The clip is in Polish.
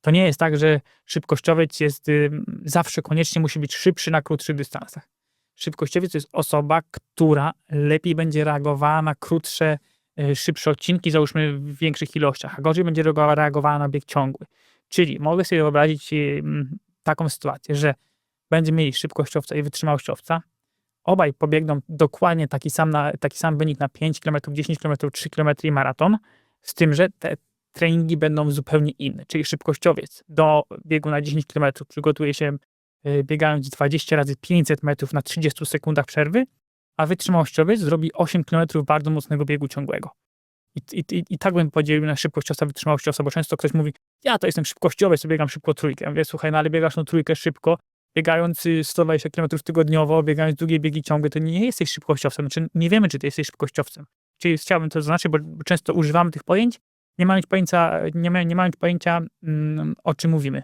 To nie jest tak, że szybkościowiec jest ym, zawsze koniecznie musi być szybszy na krótszych dystansach. Szybkościowiec to jest osoba, która lepiej będzie reagowała na krótsze, y, szybsze odcinki, załóżmy w większych ilościach, a gorzej będzie reagowała, na bieg ciągły. Czyli mogę sobie wyobrazić ym, taką sytuację, że będziemy mieli szybkościowca i wytrzymałościowca. Obaj pobiegną dokładnie taki sam, na, taki sam wynik na 5 km, 10 km, 3 km i maraton, z tym, że te treningi będą zupełnie inne. Czyli szybkościowiec do biegu na 10 km przygotuje się y, biegając 20 razy 500 metrów na 30 sekundach przerwy, a wytrzymałościowiec zrobi 8 km bardzo mocnego biegu ciągłego. I, i, i, tak bym podzielił na szybkościowca, wytrzymałościowca, bo często ktoś mówi, ja to jestem szybkościowiec, biegam szybko trójkę. Ja mówię, słuchaj, no ale biegasz tą trójkę szybko, biegając y, 120 km tygodniowo, biegając długie biegi ciągłe, to nie jesteś szybkościowcem. Znaczy, nie wiemy, czy ty jesteś szybkościowcem. Czyli chciałbym to zaznaczyć, bo często używamy tych pojęć, nie mając pojęcia, nie, nie mając pojęcia mm, o czym mówimy.